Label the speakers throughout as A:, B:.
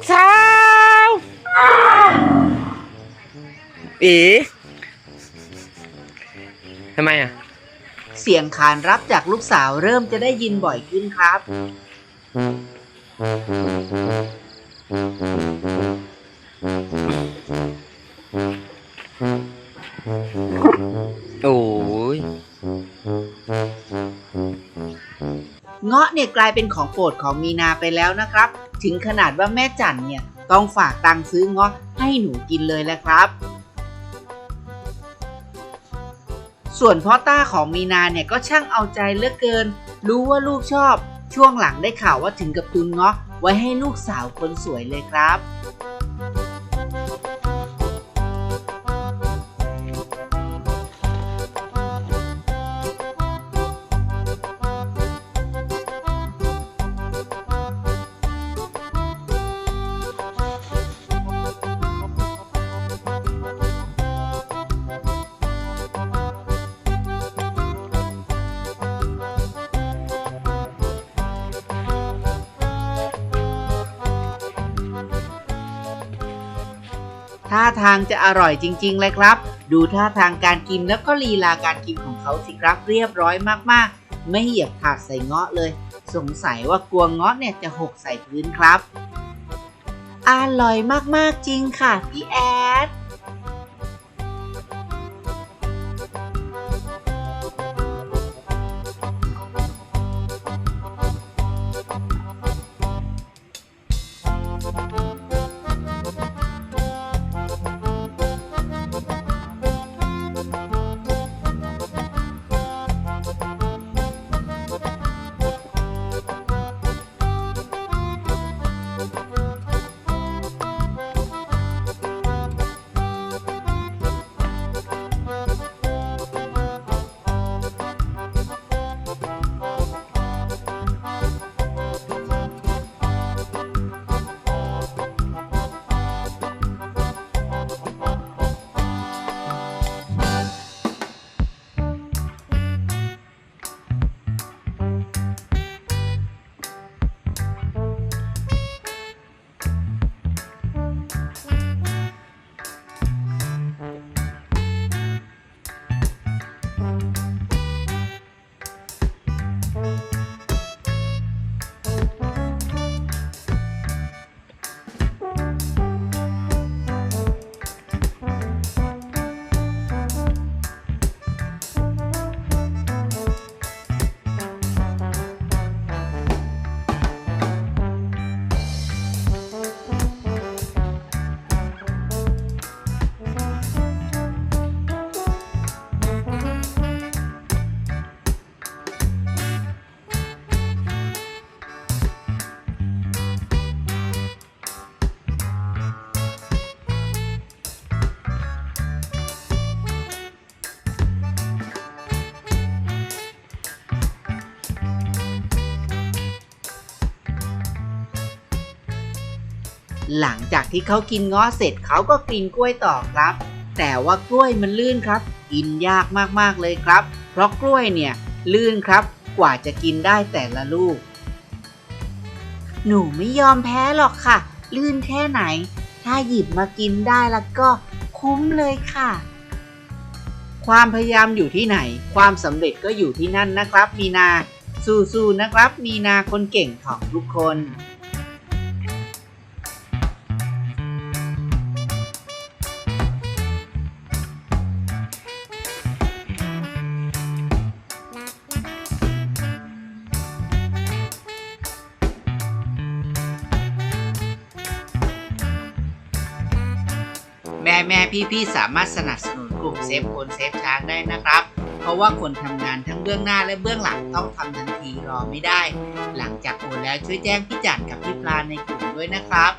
A: กสาวอ๋ทำไมอะ
B: เสียงขานรับจากลูกสาวเริ่มจะได้ยินบ่อยขึ้นครับ เงาะเนี่ยกลายเป็นของโปรดของมีนาไปแล้วนะครับ ถึงขนาดว่าแม่จันเนี่ยต้องฝากตังค์ซื้อเงาะให้หนูกินเลยแหละครับ ส่วนพ่อต้าของมีนาเนี่ยก็ช่างเอาใจเหลือกเกิน รู้ว่าลูกชอบ ช่วงหลังได้ข่าวว่าถึงกับตุนเงาะไว้ให้ลูกสาวคนสวยเลยครับ ท่าทางจะอร่อยจริง ๆ เลยครับ ดูท่าทางการกินแล้วก็ลีลาการกินของเขาสิครับเรียบร้อยมากๆ ไม่เหยียบถาดใส่เงาะเลย สงสัยว่ากลัวเงาะเนี่ยจะหกใส่พื้นครับ อร่อยมากๆจริงค่ะพี่แอด thank you หลังจากที่เขากินงาะเสร็จเขาก็กินกล้วยต่อครับ แต่ว่ากล้วยมันลื่นครับ กินยากมากๆเลยครับ เพราะกล้วยเนี่ยลื่นครับ กว่าจะกินได้แต่ละลูก หนูไม่ยอมแพ้หรอกค่ะ ลื่นแค่ไหน ถ้าหยิบมากินได้แล้วก็คุ้มเลยค่ะ ความพยายามอยู่ที่ไหน ความสำเร็จก็อยู่ที่นั่นนะครับ มีนา สู้ๆนะครับ มีนาคนเก่งของทุกคน แม่แม่พี่พี่ๆสามารถสนับสนุนกลุ่มเซฟคนเซฟช้างได้นะครับ เพราะว่าคนทำงานทั้งเบื้องหน้าและเบื้องหลังต้องทำทันทีรอไม่ได้ หลังจากโอนแล้วช่วยแจ้งพี่จันกับพี่ปลาในกลุ่มด้วยนะครับ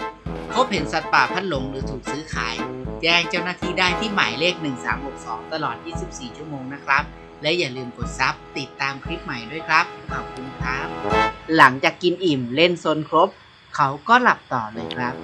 B: พบเห็นสัตว์ป่าพัดหลงหรือถูกซื้อขาย แจ้งเจ้าหน้าที่ได้ที่หมายเลข 1362 ตลอด 24 ชั่วโมงนะครับ และอย่าลืมกดซับติดตามคลิปใหม่ด้วยครับ ขอบคุณครับ หลังจากกินอิ่มเล่นโซนครบ เขาก็หลับต่อเลยครับ